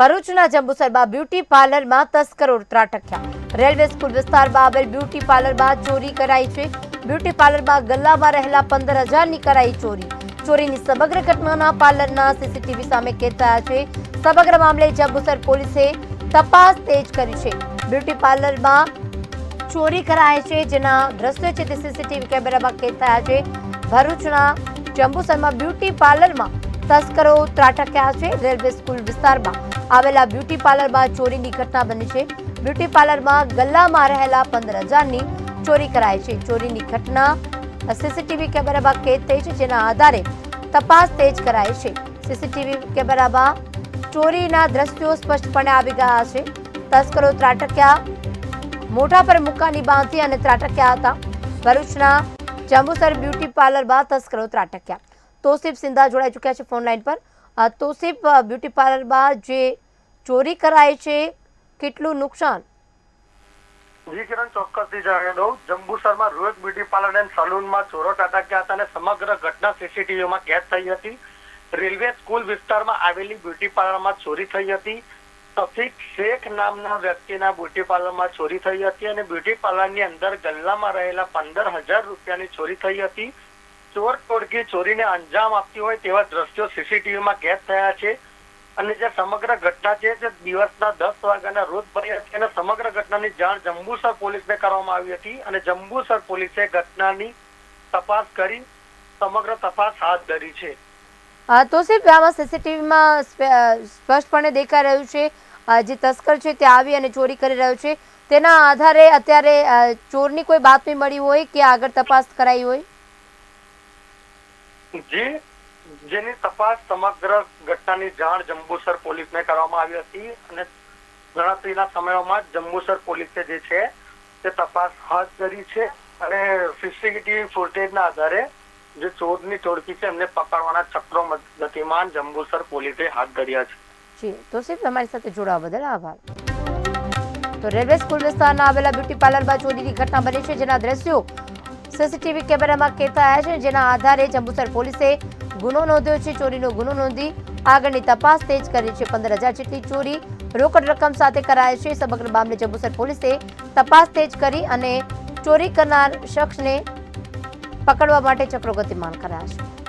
ભરૂચના જંબુસરમાં બ્યુટી પાર્લરમાં તસ્કરો ત્રાટક્યા. રેલવે સ્કૂલ વિસ્તારમાં આવેલ બ્યુટી પાર્લરમાં ચોરી કરાઈ છે. બ્યુટી પાર્લરમાં ગલ્લામાં રહેલા પંદર હજારની કરાઈ ચોરી. ચોરીની સમગ્ર ઘટનાના પાર્લરના સીસીટીવી સામે કેદ થયા છે. સમગ્ર મામલે જંબુસર પોલીસે તપાસ તેજ કરી છે. બ્યુટી પાર્લરમાં ચોરી કરાય છે જેના દ્રશ્યો છે તે સીસીટીવી કેમેરામાં કેદ થયા છે. ભરૂચના જંબુસરમાં બ્યુટી પાર્લરમાં તસ્કરો ત્રાટક્યા છે. રેલવે સ્કૂલ વિસ્તારમાં આવેલા બ્યુટી પાર્લરમાં ચોરીની ઘટના બની છે. બ્યુટી પાર્લરમાં ગલ્લામાં રહેલા પંદર હજારની ચોરી કરાય છે. ચોરીની ઘટના સીસીટીવી કેમેરામાં કેદ થઈ છે, જેના આધારે તપાસ તેજ કરાય છે. સીસીટીવી કેમેરામાં ચોરીના દ્રશ્યો સ્પષ્ટપણે આવી ગયા છે. તસ્કરો ત્રાટક્યા, મોઢા પર મુક્કાની બાંધી અને ત્રાટક્યા હતા. ભરૂચના જંબુસર બ્યુટી પાર્લરમાં તસ્કરો ત્રાટક્યા. તોસીફ સિંધા જોડાઈ ચૂક્યા છે ફોન લાઈન પર. તોસીફ અ, બ્યુટી પાર્લરમાં જે ચોરી કરાય છે કેટલું નુકસાન? જી કિરણ ચોક્કસથી જણાવી દઉં. જંબુસરમાં રોજ બ્યુટી પાર્લર એન્ડ સલૂનમાં ચોરો ત્રાટક્યા હતા અને સમગ્ર ઘટના સીસીટીવીમાં કેદ થઈ હતી. રેલવે સ્કૂલ વિસ્તારમાં આવેલી બ્યુટી પાર્લરમાં ચોરી થઈ હતી. સફીક શેખ નામના વ્યક્તિના બ્યુટી પાર્લરમાં ચોરી થઈ હતી અને બ્યુટી પાર્લરની અંદર ગલ્લામાં રહેલા પંદર હજાર રૂપિયાની ચોરી થઈ હતી. ચોર ટોળકી ચોરીને અંજામ આપતી હોય તેવા દ્રશ્યો સીસીટીવીમાં કેદ થયા છે અને જે સમગ્ર ઘટના છે તે દિવસના દસ વાગ્યાના રોજ બની હતી અને સમગ્ર ઘટનાની જાણ જંબુસર પોલીસને કરવામાં આવી હતી અને જંબુસર પોલીસે ઘટનાની તપાસ કરી, સમગ્ર તપાસ હાથ ધરી છે. તોસીફ આમાં સીસીટીવીમાં સ્પષ્ટપણે દેખાઈ રહ્યું છે જે તસ્કર છે તે આવી અને ચોરી કરી રહ્યો છે. તેના આધારે અત્યારે ચોરની કોઈ બાતમી મળી હોય કે આગળ તપાસ કરાઈ હોય? જે, જેની તપાસ સમગ્ર ઘટનાની જાણ જંબુસર પોલીસને કરવામાં આવી હતી અને ગણતરીના સમયોમાં જંબુસર પોલીસે જે છે, તે તપાસ હાથ ધરી છે અને સીસીટીવી ફૂટેજના આધારે જે ચોરની ટોળકી છે, એમને પકડવાના ચક્રો ગતિમાન જંબુસર પોલીસે હાથ ધર્યા છે. જી તોસીફ તમારી સાથે જોડાવા બદલ આભાર. તો રેલવે સ્કૂલ વિસ્તારના આવેલા બ્યુટી પાર્લરમાં ચોરીની ઘટના બની છે, જેના દ્રશ્યો સીસીટીવી કેમેરામાં કેદ થયા છે, જેના આધારે જંબુસર પોલીસે ગુનો નોંધ્યો છે, ચોરીનો ગુનો નોંધી આગળની તપાસ તેજ કરી છે. પંદર હજાર જેટલી ચોરી રોકડ રકમ સાથે કરાય છે. સમગ્ર મામલે જંબુસર પોલીસે તપાસ તેજ કરી અને ચોરી કરનાર શખ્સને પકડવા માટે ચક્રો ગતિમાન કરાયા છે.